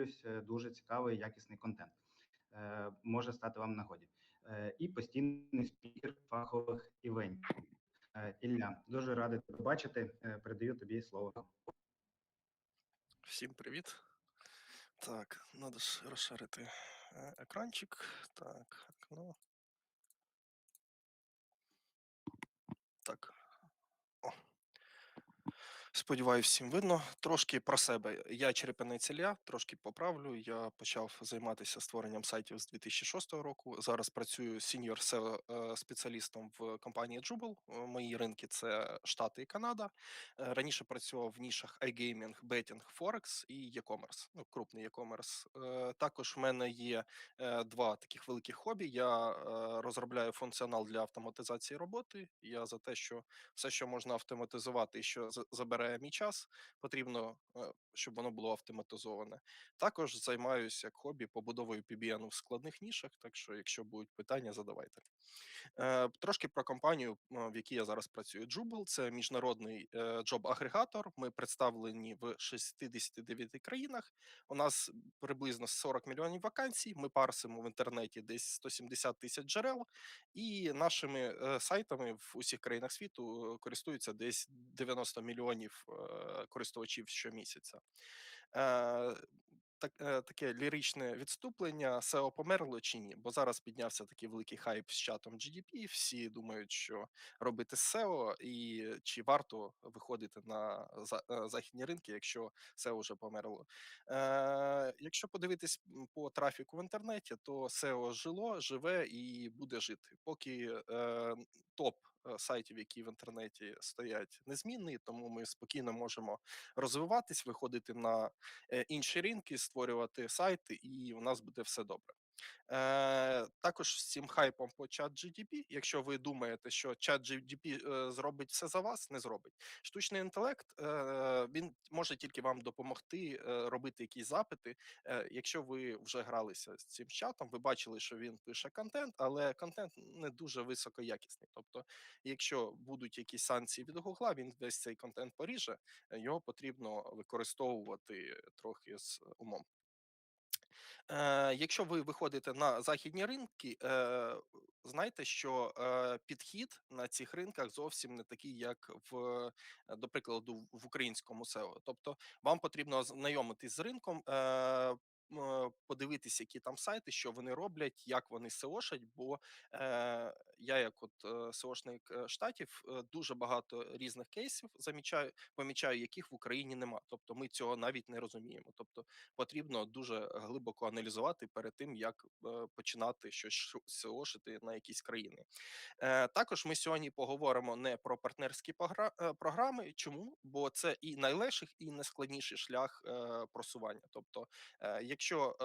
дивлюсь е, дуже цікавий якісний контент. Е, Може стати вам нагоді. Е, І постійний спікер фахових івентів. Ілля, дуже радий тебе бачити. Передаю тобі слово. Всім привіт. Так, треба ж розширити екранчик. Так, окно. Так. Сподіваюсь, всім видно. Трошки про себе. Я Черепанець Ілля, трошки поправлю. Я почав займатися створенням сайтів з 2006 року. Зараз працюю сіньор е, спеціалістом в компанії Jubal. Е, Мої ринки це Штати і Канада. Е, Раніше працював в нішах iGaming, Betting, Forex і e-commerce, ну, крупний e-commerce. Також в мене є два таких великих хобі. Я розробляю функціонал для автоматизації роботи. Я за те, що все, що можна автоматизувати, і що за- забирає мій час, потрібно, е, щоб воно було автоматизоване. Також займаюся як хобі побудовою PBN в складних нішах. Так що, якщо будуть питання, задавайте. Е, Трошки про компанію, е, в якій я зараз працюю. Jubal – це міжнародний джоб-агрегатор. Ми представлені в 69 країнах. У нас приблизно 40 мільйонів вакансій. Ми парсимо в інтернеті десь 170 тисяч джерел, і нашими сайтами в усіх країнах світу користуються десь 90 мільйонів е, користувачів щомісяця. Е, так, е, таке ліричне відступлення SEO померло чи ні? Бо зараз піднявся такий великий хайп з чатом GDP. Всі думають, що робити SEO, і чи варто виходити на за- західні ринки, якщо SEO вже померло. Е, якщо подивитись по трафіку в інтернеті, то SEO жило, живе і буде жити. Поки е, топ сайтів, які в інтернеті стоять, незмінний, тому ми спокійно можемо розвиватись, виходити на е, інші ринки, створювати сайти, і у нас буде все добре. Е, також цим хайпом по ChatGPT, якщо ви думаєте, що ChatGPT е, зробить все за вас, не зробить. Штучний інтелект е, він може тільки вам допомогти е, робити якісь запити. Е, якщо ви вже гралися з цим чатом, ви бачили, що він пише контент, але контент не дуже високоякісний. Тобто, якщо будуть якісь санкції від Гугла, він весь цей контент поріже, е, його потрібно використовувати трохи з умом. Е, якщо ви виходите на західні ринки, е, знайте, що е, підхід на цих ринках зовсім не такий, як в, до прикладу, в українському SEO. Тобто, вам потрібно знайомитись з ринком. Подивитися, які там сайти, що вони роблять, як вони SEO-шать, бо е, я, як от е, SEO-шник е, штатів, е, дуже багато різних кейсів замічаю, помічаю, яких в Україні нема. Тобто ми цього навіть не розуміємо. Тобто потрібно дуже глибоко аналізувати перед тим, як починати щось SEO-шити на якісь країни. Також ми сьогодні поговоримо не про партнерські програми. Чому? Бо це і найлегший, і найскладніший шлях просування. Тобто, якщо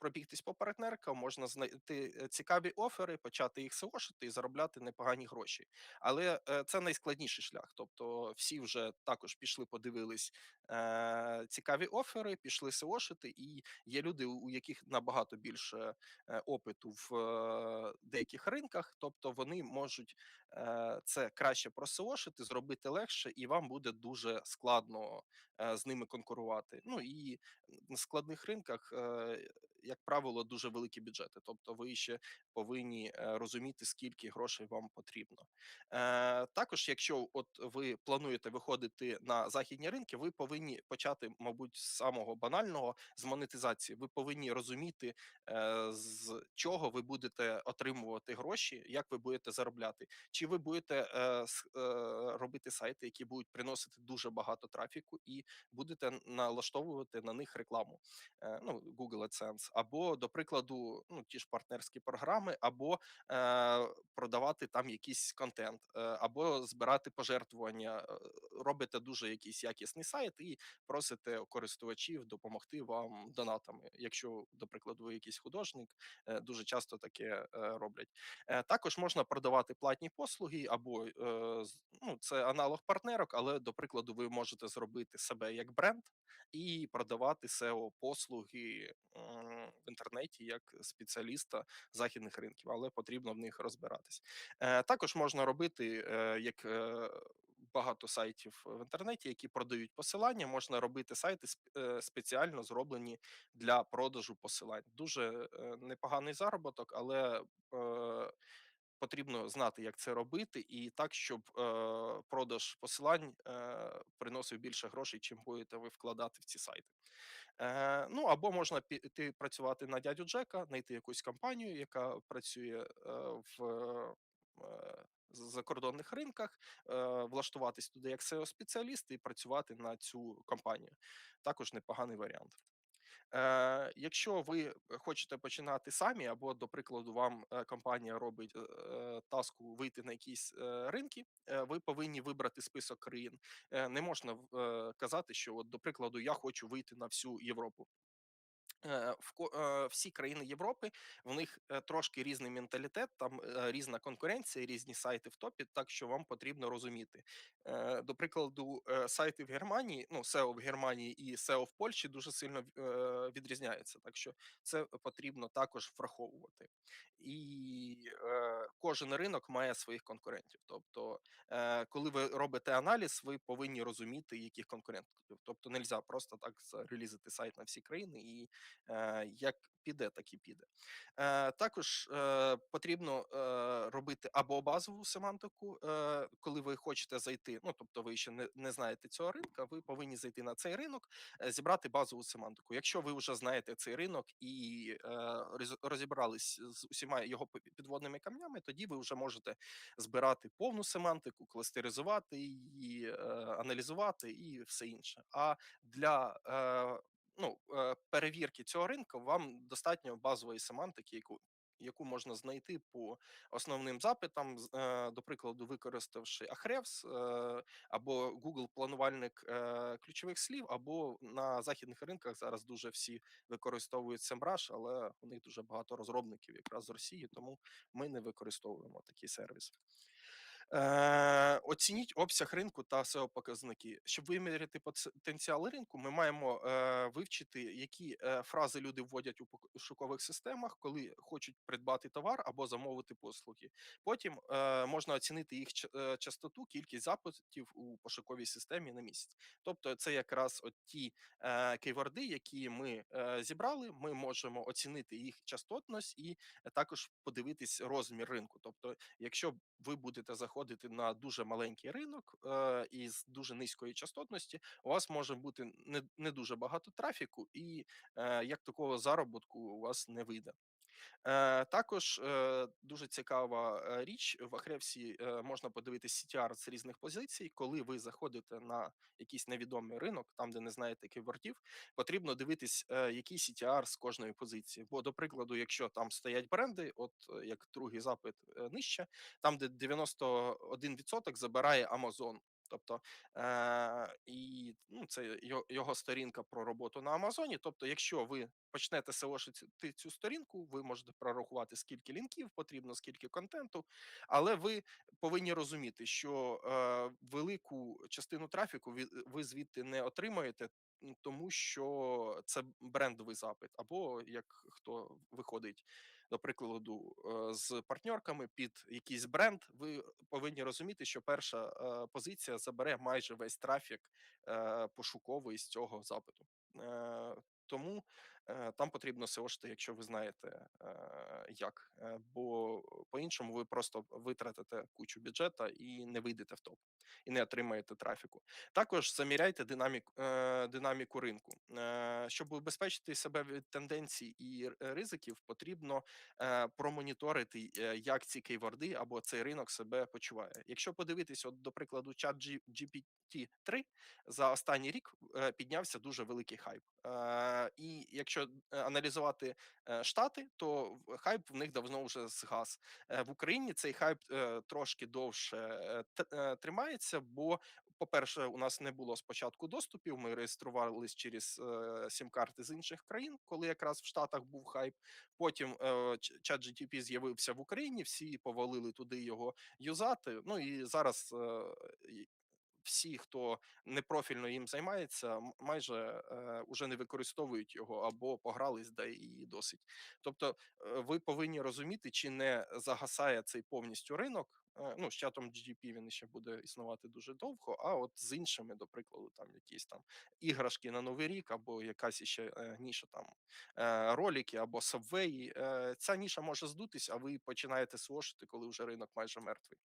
Пробігтись по партнеркам, можна знайти е, цікаві офери, почати їх SEO-шити і заробляти непогані гроші. Але е, це найскладніший шлях. Тобто, всі вже також пішли, подивились е, цікаві офери, пішли SEO-шити, і є люди, у яких набагато більше е, опиту в деяких ринках, тобто вони можуть е, це краще просеошити, зробити легше, і вам буде дуже складно е, з ними конкурувати. Ну і на складних ринках, е, як правило, дуже великі бюджети. Тобто, ви ще повинні е, розуміти, скільки грошей вам потрібно. Е, також, якщо от ви плануєте виходити на західні ринки, ви повинні почати, мабуть, з самого банального з монетизації. Ви повинні розуміти, е, з чого ви будете отримувати гроші, як ви будете заробляти. Чи ви будете робити сайти, які будуть приносити дуже багато трафіку, і будете налаштовувати на них рекламу, е, ну Google AdSense, або до прикладу, ну ті ж партнерські програми, або е, продавати там якийсь контент, е, або збирати пожертвування. Робите дуже якийсь якісний сайт і просите користувачів допомогти вам донатами. Якщо, до прикладу, ви якийсь художник, е, дуже часто таке роблять. Також можна продавати платні послуги, або ну, це аналог партнерок, але до прикладу, ви можете зробити себе як бренд і продавати SEO послуги в інтернеті як спеціаліста західних ринків, але потрібно в них розбиратись. Е, Також можна робити е, як е, багато сайтів в інтернеті, які продають посилання. Можна робити сайти спеціально зроблені для продажу посилань. Дуже непоганий заробіток, але потрібно знати, як це робити, і так, щоб е, продаж посилань е, приносив більше грошей, чим будете ви вкладати в ці сайти. Е, ну або можна піти працювати на дядю Джека, знайти якусь компанію, яка працює е, в е, закордонних ринках, е, влаштуватись туди як SEO-спеціаліст і працювати на цю компанію. Також непоганий варіант. Е, якщо ви хочете починати самі, або, до прикладу, вам е, компанія робить е, таску вийти на якісь е, ринки, ви повинні вибрати список країн. Не можна казати, що, от, до прикладу, я хочу вийти на всю Європу. Е, в е, всі країни Європи в них е, трошки різний менталітет, там різна конкуренція, різні сайти в топі. Так що вам потрібно розуміти. Е, До прикладу, е, сайти в Германії, ну SEO в Германії і SEO в Польщі дуже сильно е, відрізняються. Так що це потрібно також враховувати. І кожен ринок має своїх конкурентів. Тобто, коли ви робите аналіз, ви повинні розуміти, яких конкурентів. Тобто, не можна просто так релізити сайт на всі країни і як піде, так і піде. Е, Також е, потрібно е, робити або базову семантику, е, коли ви хочете зайти. Ну тобто, ви ще не, знаєте цього ринка, ви повинні зайти на цей ринок, е, зібрати базову семантику. Якщо ви вже знаєте цей ринок і е, розібрались з усіма його підводними камнями, тоді ви вже можете збирати повну семантику, кластеризувати її, е, аналізувати і все інше. А для е, ну, е, перевірки цього ринку вам достатньо базової семантики, яку яку можна знайти по основним запитам, е, до прикладу, використавши Ahrefs е, або Google планувальник ключових слів, або на західних ринках зараз дуже всі використовують SEMrush, але у них дуже багато розробників якраз з Росії, тому ми не використовуємо такі сервіси. Е, оцініть обсяг ринку та SEO показники. Щоб виміряти потенціал ринку, ми маємо е, вивчити, які е, фрази люди вводять у пошукових системах, коли хочуть придбати товар або замовити послуги. Потім можна оцінити їх частоту, кількість запитів у пошуковій системі на місяць. Тобто, це якраз от ті е, кейворди, які ми зібрали. Ми можемо оцінити їх частотність і також подивитись розмір ринку. Тобто, якщо ви будете заходити на дуже маленький ринок е, із дуже низької частотності, у вас може бути не, не дуже багато трафіку, і е, як такого заробітку у вас не вийде. Е, також е, дуже цікава е, річ в Ахревсі можна подивитися CTR з різних позицій. Коли ви заходите на якийсь невідомий ринок, там де не знаєте кібордів, потрібно дивитись, який CTR з кожної позиції. Бо, до прикладу, якщо там стоять бренди, от як другий запит нижче, там де 91% забирає Amazon. Тобто е, і ну, це його, сторінка про роботу на Амазоні. Тобто, якщо ви почнете SEO-шити цю сторінку, ви можете прорахувати, скільки лінків потрібно, скільки контенту, але ви повинні розуміти, що е, велику частину трафіку ви звідти не отримаєте. Тому що це брендовий запит, або як хто виходить, до прикладу, е, з партнерками під якийсь бренд, ви повинні розуміти, що перша е, позиція забере майже весь трафік е, пошуковий з цього запиту. Тому там потрібно SEOшити, якщо ви знаєте е, як, Е, бо по-іншому ви просто витратите кучу бюджета і не вийдете в топ, і не отримаєте трафіку. Також заміряйте динамік, е, динаміку ринку. Е, щоб убезпечити себе від тенденцій і ризиків, потрібно е, промоніторити, е, як ці кейворди або цей ринок себе почуває. Якщо подивитись, от до прикладу, чат GPT 3 за останній рік е, піднявся дуже великий хайп. Е, І якщо е, аналізувати е, штати, то хайп в них давно вже згас. Е, В Україні цей хайп трошки довше тримається, бо, по-перше, у нас не було спочатку доступів. Ми реєструвалися через сім-карти з інших країн, коли якраз в Штатах був хайп. Потім чат GTP з'явився в Україні, всі повалили туди його юзати. Ну і зараз всі, хто непрофільно їм займається, майже е, уже не використовують його або погрались, да і досить. Тобто, е, ви повинні розуміти, чи не загасає цей повністю ринок. Е, Ну, з чатом GDP він ще буде існувати дуже довго. А от з іншими, до прикладу, там якісь там іграшки на новий рік, або якась ще е, ніша там е, ролики або сабвеї. Е, ця ніша може здутись, а ви починаєте свошити, коли вже ринок майже мертвий.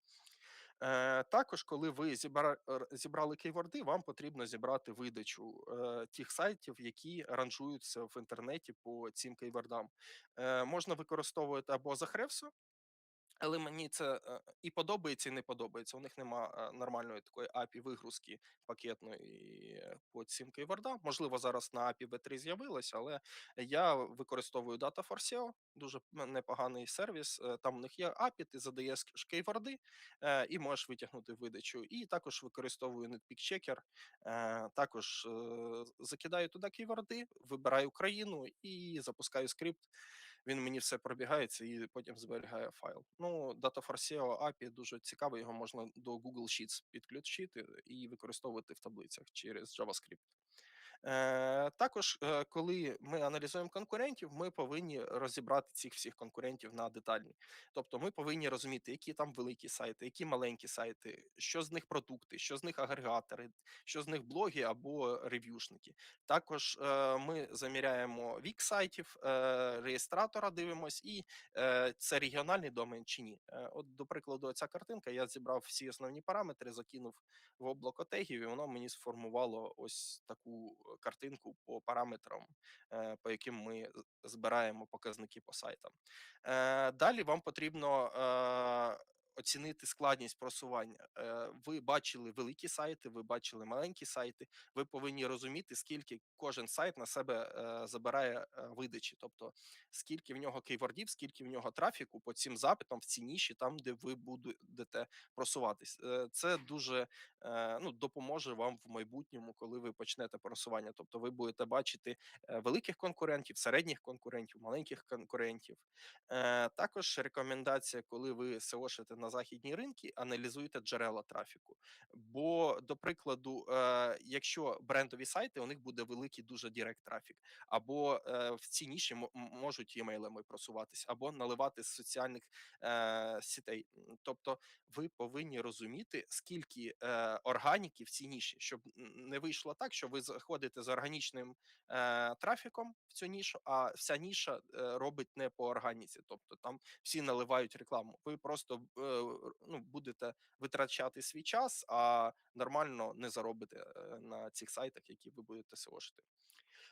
Е, також, коли ви зібра, зібрали кейворди, вам потрібно зібрати видачу е, тих сайтів, які ранжуються в інтернеті по цим кейвордам. Е, можна використовувати або Ahrefs, але мені це е, і подобається, і не подобається. У них нема е, нормальної такої API вигрузки пакетної е, по цим кейвордам. Можливо, зараз на API V3 з'явилось, але я використовую Data for SEO, дуже непоганий сервіс. Там у них є API, ти задаєш кейворди і можеш витягнути видачу. І також використовую Netpeak Checker. Також закидаю туди кейворди, вибираю країну і запускаю скрипт він мені все пробігається і потім зберігає файл. Ну, Data for SEO API дуже цікаво, його можна до Google Sheets підключити і використовувати в таблицях через JavaScript. Е, також, е, коли ми аналізуємо конкурентів, ми повинні розібрати цих всіх конкурентів на детальні. Тобто, ми повинні розуміти, які там великі сайти, які маленькі сайти, що з них продукти, що з них агрегатори, що з них блоги або рев'юшники. Також е, ми заміряємо вік сайтів, реєстратора дивимось, і це регіональний домен чи ні. От, до прикладу, ця картинка, я зібрав всі основні параметри, закинув в облако тегів, і воно мені сформувало ось таку картинку по параметрам, е, по яким ми збираємо показники по сайтам. Е, Далі вам потрібно. Оцінити складність просування. Е, Ви бачили великі сайти, ви бачили маленькі сайти. Ви повинні розуміти, скільки кожен сайт на себе е, забирає е, видачі, тобто скільки в нього кейвордів, скільки в нього трафіку по цим запитам в ці ніші, там де ви будете просуватись. Це дуже ну, допоможе вам в майбутньому, коли ви почнете просування. Тобто, ви будете бачити великих конкурентів, середніх конкурентів, маленьких конкурентів. Також рекомендація, коли ви SEO-шите на західні ринки, аналізуйте джерела трафіку. Бо, до прикладу, е, якщо брендові сайти, у них буде великий дуже дірект трафік, або е, в ці ніші можуть емейлами просуватись, або наливати з соціальних е, сітей. Тобто, ви повинні розуміти, скільки е, органіки в цій ніші, щоб не вийшло так, що ви заходите з органічним е, трафіком в цю нішу, а вся ніша е, робить не по органіці. Тобто там всі наливають рекламу. Ви просто е, ну, будете витрачати свій час, а нормально не заробите е, на цих сайтах, які ви будете SEO-шити.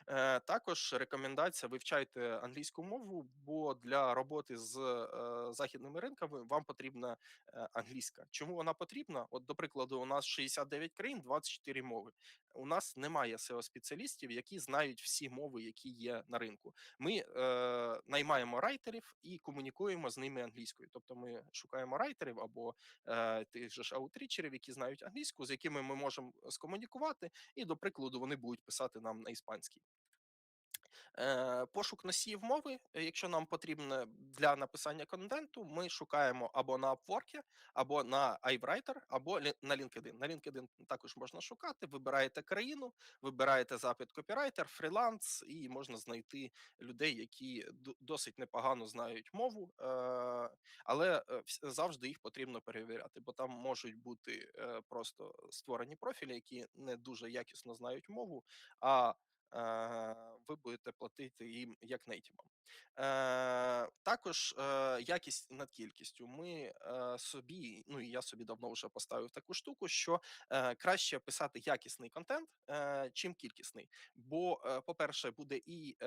Е, Також рекомендація вивчайте англійську мову, бо для роботи з е, західними ринками вам потрібна е, англійська. Чому вона потрібна? От, до прикладу, у нас 69 країн, 24 мови. У нас немає SEO-спеціалістів, які знають всі мови, які є на ринку. Ми е, наймаємо райтерів і комунікуємо з ними англійською. Тобто, ми шукаємо райтерів або е, тих же ж аутрічерів, які знають англійську, з якими ми можемо скомунікувати, і, до прикладу, вони будуть писати нам на іспанській. Е, Пошук носіїв мови, е, якщо нам потрібно для написання контенту, ми шукаємо або на Upwork, або на iWriter, або на LinkedIn. На LinkedIn також можна шукати. Вибираєте країну, вибираєте запит копірайтер, фріланс, і можна знайти людей, які досить непогано знають мову, е, але завжди їх потрібно перевіряти, бо там можуть бути просто створені профілі, які не дуже якісно знають мову. а ви будете платити їм як нейтівам. Е, також е, якість над кількістю. Ми е, собі, ну і я собі давно вже поставив таку штуку, що е, краще писати якісний контент, е, чим кількісний. Бо, по-перше, буде і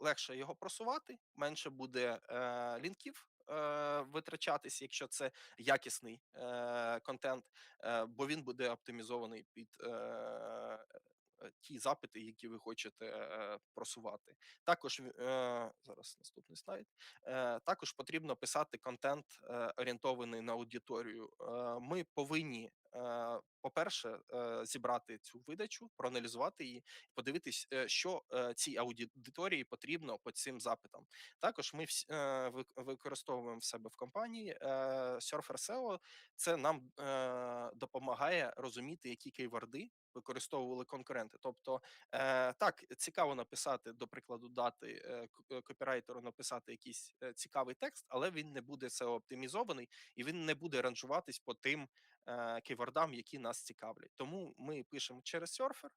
легше його просувати, менше буде лінків. Витрачатись, якщо це якісний е, контент, е, бо він буде оптимізований під ті запити, які ви хочете е, просувати. Також е, зараз наступний слайд. Е, Також потрібно писати контент е, орієнтований на аудиторію. Е, Ми повинні е, по-перше, е, зібрати цю видачу, проаналізувати її, подивитись, е, що е, цій аудиторії потрібно по цим запитам. Також ми е, використовуємо в себе в компанії е, Surfer SEO. Це нам е, допомагає розуміти, які кейворди використовували конкуренти. Тобто, е, так цікаво написати, до прикладу, дати е, е, копірайтеру написати якийсь е, цікавий текст, але він не буде SEO оптимізований і він не буде ранжуватись по тим е, кейвордам, які нас цікавлять. Тому ми пишемо через серфер,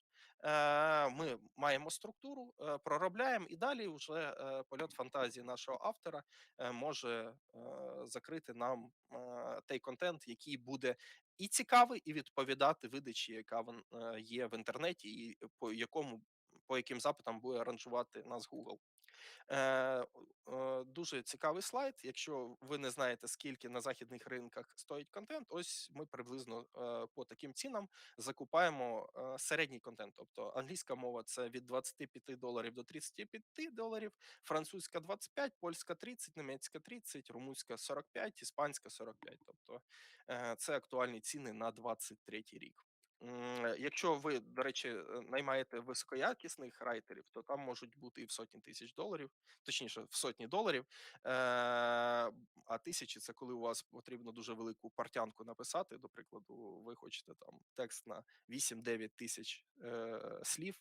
е, ми маємо структуру, е, проробляємо, і далі вже е, польот фантазії нашого автора е, може е, закрити нам е, той контент, який буде і цікавий, і відповідати видачі, яка е, є в інтернеті, і по якому по яким запитам буде ранжувати нас Google. Е, е, дуже цікавий слайд. Якщо ви не знаєте, скільки на західних ринках стоїть контент, ось ми приблизно е, по таким цінам закупаємо е, середній контент. Тобто англійська мова це від 25 доларів до 35 доларів, французька 25, польська 30, німецька 30, румунська 45, іспанська 45. Тобто е, це актуальні ціни на 23 рік. М, Якщо ви, до речі, е, наймаєте високоякісних райтерів, то там можуть бути і в сотні тисяч доларів, точніше, в сотні доларів. Е, А тисячі це коли у вас потрібно дуже велику партянку написати. До прикладу, ви хочете там текст на 8-9 тисяч е, слів,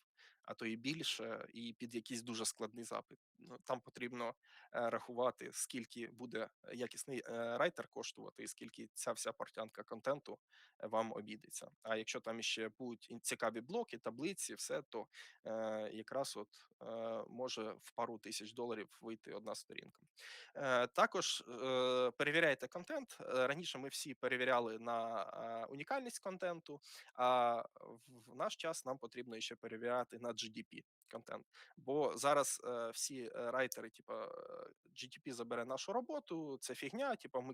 а то і більше, і під якийсь дуже складний запит. Ну, Там потрібно е, рахувати, скільки буде якісний е, райтер коштувати, і скільки ця вся партянка контенту вам обійдеться. А якщо там ще будуть цікаві блоки, таблиці, все, то е, якраз от е, може в пару тисяч доларів вийти одна сторінка. Е, також е, перевіряйте контент. Е, Раніше ми всі перевіряли на е, унікальність контенту, а в наш час нам потрібно ще перевіряти на GDP контент. Бо зараз е, всі е, райтери, типа е, GTP забере нашу роботу, це фігня, типа ми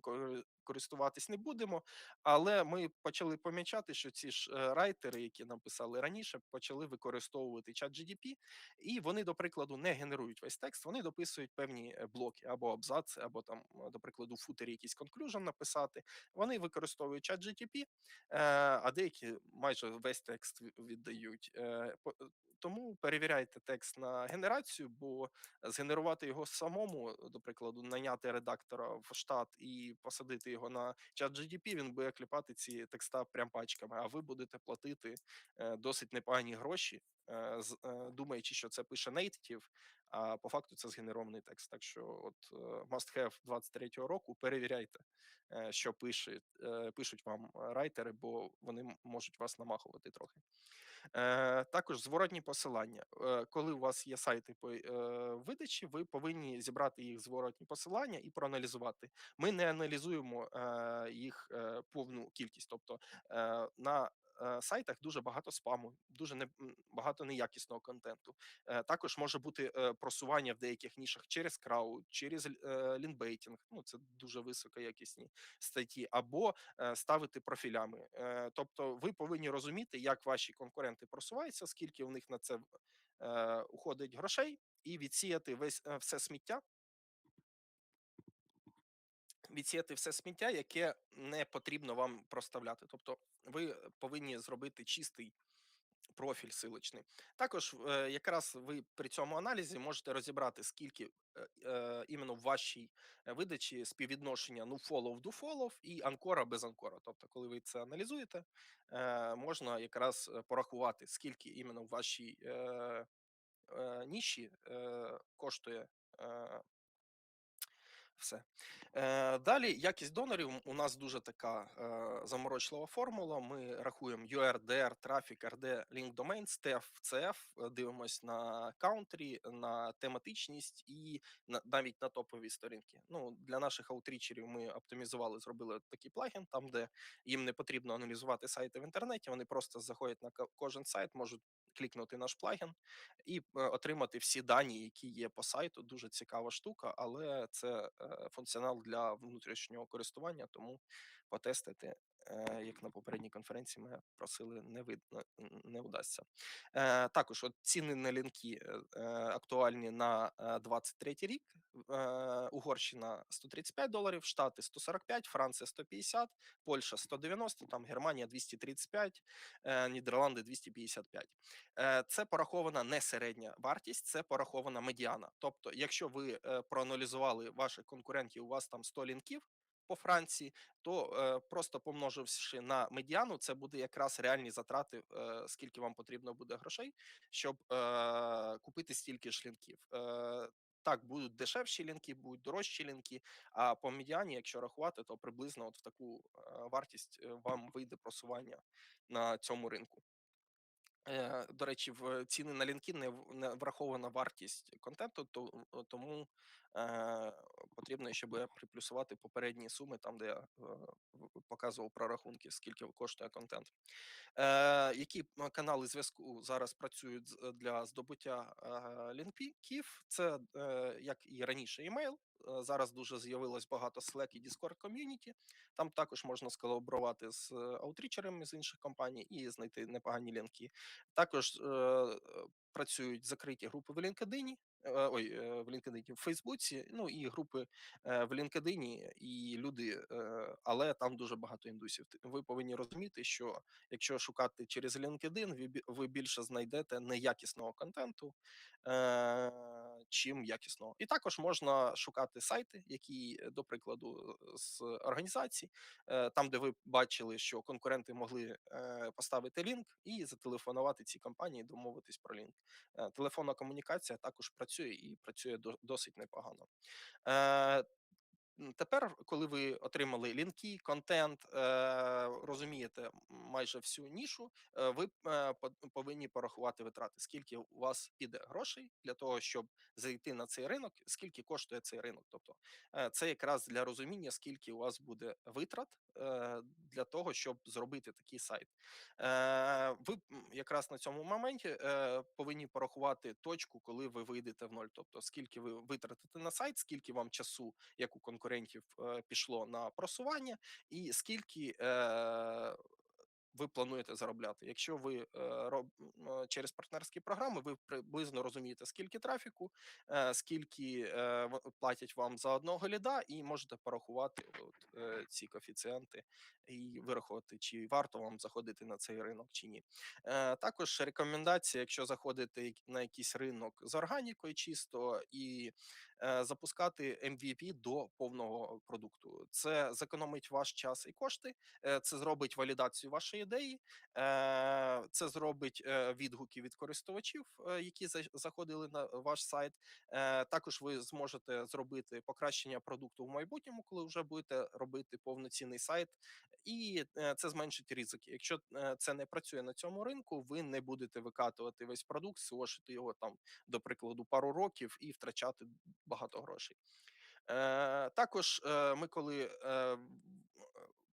користуватись не будемо. Але ми почали помічати, що ці ж е, райтери, які нам писали раніше, почали використовувати чат GDP, і вони, до прикладу, не генерують весь текст, вони дописують певні блоки або абзаци, або там, до прикладу, футері якийсь конклюжн написати. Вони використовують чат GTP, е, а деякі майже весь текст віддають. Е, по- е, Тому текст на генерацію, бо згенерувати його самому, до прикладу, наняти редактора в штат і посадити його на чат GDP, він буде кліпати ці текста прям пачками, а ви будете платити е, досить непогані гроші, думаючи, що це пише native, а по факту це згенерований текст. Так що, от е, must have 23-го року, перевіряйте, е, що пише, е, пишуть вам райтери, бо вони можуть вас намахувати трохи. Е, також зворотні посилання. Е, коли у вас є сайти по е, видачі, ви повинні зібрати їх зворотні посилання і проаналізувати. Ми не аналізуємо е, їх е, повну кількість, тобто е, на е, Сайтах дуже багато спаму, дуже не багато неякісного контенту. Е, Також може бути е, просування в деяких нішах через крау, через е, лінбейтінг. Ну це дуже високоякісні статті, або е, ставити профілями. Е, Тобто, ви повинні розуміти, як ваші конкуренти просуваються, скільки в них на це е, уходить грошей, і відсіяти весь е, все сміття. Відсіяти все сміття, яке не потрібно вам проставляти. Тобто, ви повинні зробити чистий профіль силочний. Також е, якраз ви при цьому аналізі можете розібрати, скільки е, е, іменно в вашій видачі співвідношення ну follow do follow і анкора без анкора. Тобто, коли ви це аналізуєте, можна якраз порахувати, скільки іменно в вашій ніші коштує. Все. Е, далі якість донорів у нас дуже така е, заморочлива формула. Ми рахуємо UR, DR, трафік, RD, link domain, STEF, CF, е, дивимось на каунтрі, на тематичність і на, навіть на топові сторінки. Ну, для наших аутрічерів ми оптимізували, зробили такий плагін, там, де їм не потрібно аналізувати сайти в інтернеті, вони просто заходять на кожен сайт, можуть клікнути наш плагін і е, отримати всі дані, які є по сайту. Дуже цікава штука, але це е, функціонал для внутрішнього користування, тому потестити як на попередній конференції ми просили, не видно, не удасться. Е, також от ціни на лінки е, е, актуальні на е, 23 рік. Е, Угорщина 135 доларів, Штати 145, Франція 150, Польща 190, там Германія 235, е, Нідерланди 255. Е, Це порахована не середня вартість, це порахована медіана. Тобто, якщо ви е, проаналізували ваших конкурентів, у вас там 100 лінків по Франції, то е, просто помноживши на медіану, це буде якраз реальні затрати, е, скільки вам потрібно буде грошей, щоб е, купити стільки ж лінків. Так, будуть дешевші лінки, будуть дорожчі лінки. А по медіані, якщо рахувати, то приблизно от в таку вартість вам вийде просування на цьому ринку. Е, До речі, в ціни на лінки не врахована вартість контенту, то тому е, потрібно буде приплюсувати попередні суми, там де я е, показував прорахунки, скільки коштує контент. Які канали зв'язку зараз працюють для здобуття лінків? Це як і раніше, імейл. Е, Зараз дуже з'явилось багато Slack і Discord ком'юніті. Там також можна сколаборувати з е, аутрічерами з інших компаній і знайти непогані лінки. Також е, е, працюють закриті групи в LinkedIn, ой, е, в LinkedIn, в Фейсбуці, ну і групи е, в LinkedIn, і люди, е, але там дуже багато індусів. Ви повинні розуміти, що якщо шукати через LinkedIn, ви, більше знайдете неякісного контенту, е, чим якісного. І також можна шукати сайти, які, до прикладу, з організацій, е, там, де ви бачили, що конкуренти могли е, поставити лінк і зателефонувати цій компанії, домовитись про лінк. Телефонна комунікація також працює і працює до- досить непогано. Е, Тепер, коли ви отримали лінки, контент, е, розумієте майже всю нішу, е, ви е, повинні порахувати витрати, скільки у вас піде грошей для того, щоб зайти на цей ринок, скільки коштує цей ринок. Тобто це якраз для розуміння, скільки у вас буде витрат для того, щоб зробити такий сайт. Ви якраз на цьому моменті повинні порахувати точку, коли ви вийдете в ноль. Тобто, скільки ви витратите на сайт, скільки вам часу як у конкурентів е, пішло на просування, і скільки е, ви плануєте заробляти. Якщо ви е, роб, через партнерські програми, ви приблизно розумієте, скільки трафіку, скільки платять вам за одного ліда, і можете порахувати от, ці коефіцієнти і вирахувати, чи варто вам заходити на цей ринок чи ні. Також рекомендація, якщо заходите на якийсь ринок з органікою чисто і запускати MVP до повного продукту. Це зекономить ваш час і кошти, е, це зробить валідацію вашої ідеї, е, це зробить е, відгуки від користувачів, е, які заходили на ваш сайт. Е, Також ви зможете зробити покращення продукту в майбутньому, коли вже будете робити повноцінний сайт, і е, це зменшить ризики. Якщо е, це не працює на цьому ринку, ви не будете викатувати весь продукт, сошити його там, до прикладу, пару років і втрачати багато грошей. Е, Також е, ми коли е,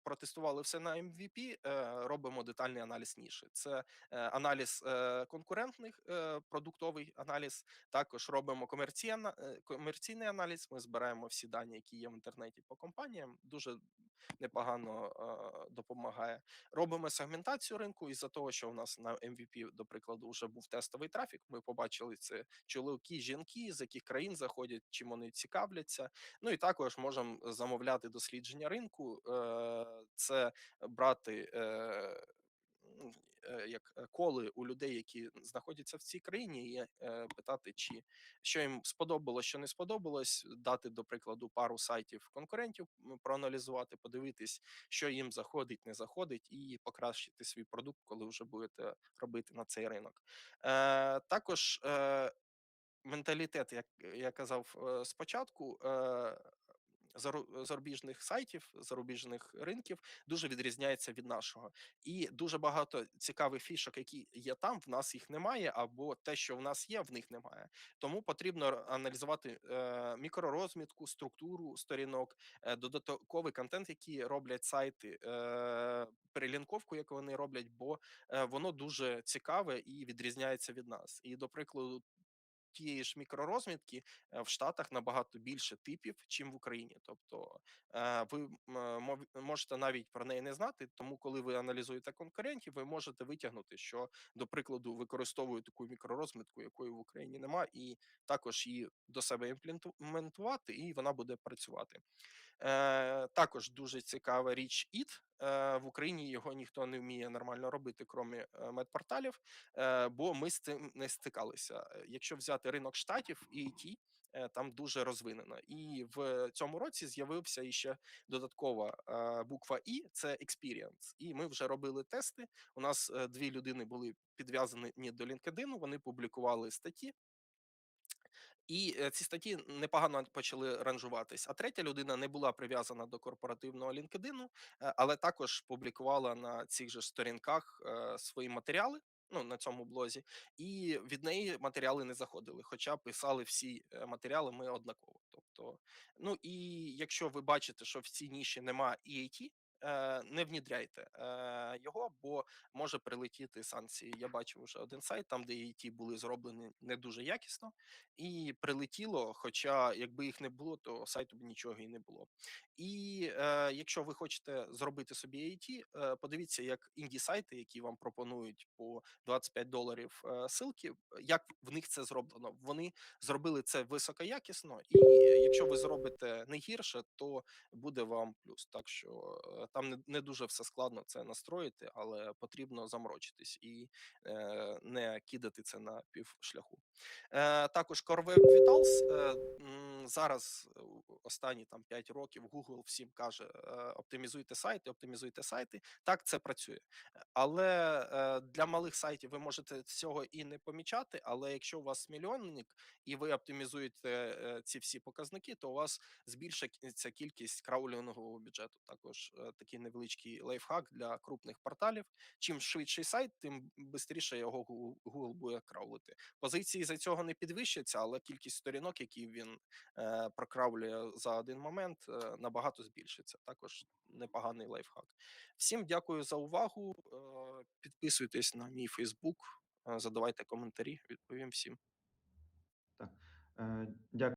протестували все на MVP, е, робимо детальний аналіз ніші. Це е, аналіз е, конкурентних, е, продуктовий аналіз. Також робимо е, комерційний аналіз. Ми збираємо всі дані, які є в інтернеті по компаніям. Дуже непогано е, допомагає. Робимо сегментацію ринку із-за того, що у нас на MVP, до прикладу, вже був тестовий трафік. Ми побачили це чоловіки, жінки, з яких країн заходять, чим вони цікавляться. Ну і також можемо замовляти дослідження ринку. Е, Це брати. е, Як е, коли у людей, які знаходяться в цій країні, і е, питати, чи що їм сподобалось, що не сподобалось, дати до прикладу пару сайтів конкурентів, проаналізувати, подивитись, що їм заходить, не заходить, і покращити свій продукт, коли вже будете робити на цей ринок. Е, Також е, менталітет, як я казав е, спочатку. Е, зарубіжних сайтів, зарубіжних ринків дуже відрізняється від нашого, і дуже багато цікавих фішок, які є там, в нас їх немає, або те, що в нас є, в них немає. Тому потрібно аналізувати е, мікророзмітку, структуру сторінок, е, додатковий контент, який роблять сайти, е, перелінковку, яку вони роблять, бо е, воно дуже цікаве і відрізняється від нас. І до прикладу, тієї ж мікророзмітки е, в Штатах набагато більше типів, чим в Україні. Тобто е, ви м, можете навіть про неї не знати, тому коли ви аналізуєте конкурентів, ви можете витягнути, що, до прикладу, використовують таку мікророзмітку, якої в Україні нема, і також її до себе імплементувати, і вона буде працювати. Е, також дуже цікава річ ІТ. Е, в Україні його ніхто не вміє нормально робити, крім е, медпорталів, бо ми з цим не стикалися. Якщо взяти ринок штатів і ІТ, там дуже розвинено. І в цьому році з'явився іще додаткова буква І це experience. І ми вже робили тести. У нас дві людини були підв'язані до LinkedIn, вони публікували статті. І е, ці статті непогано почали ранжуватись. А третя людина не була прив'язана до корпоративного LinkedIn, е, але також публікувала на цих же сторінках е, свої матеріали. Ну, на цьому блозі, і від неї матеріали не заходили, хоча писали всі матеріали ми однаково. Тобто, ну і якщо ви бачите, що в цій ніші нема EAT, не внідряйте е, його, бо може прилетіти санкції. Я бачив вже один сайт, там де EAT були зроблені не дуже якісно, і прилетіло. Хоча, якби їх не було, то сайту б нічого і не було. І е, якщо ви хочете зробити собі AIT, е, подивіться, як інді сайти, які вам пропонують по 25 доларів е, силки, як в них це зроблено. Вони зробили це високоякісно, і якщо ви зробите не гірше, то буде вам плюс. Так що е, там не, не дуже все складно це настроїти, але потрібно заморочитись і е, не кидати це на півшляху. Е, також Core Vitals. Е, зараз е, останні там 5 років Google всім каже: е, оптимізуйте сайти, оптимізуйте сайти. Так, це працює. Але е, для малих сайтів ви можете цього і не помічати. Але якщо у вас мільйонник і ви оптимізуєте е, ці всі показники, то у вас збільшиться кількість краулінгового бюджету. Також е, такий невеличкий лайфхак для крупних порталів. Чим швидший сайт, тим швидше його Google- буде краулити позиції за цього не підвищаться, але кількість сторінок, які він е, прокравлює за один момент, е, набагато збільшиться. Також непоганий лайфхак. Всім дякую за увагу. Е, підписуйтесь на мій Фейсбук, задавайте коментарі, відповім всім. Так. Е, Дякую.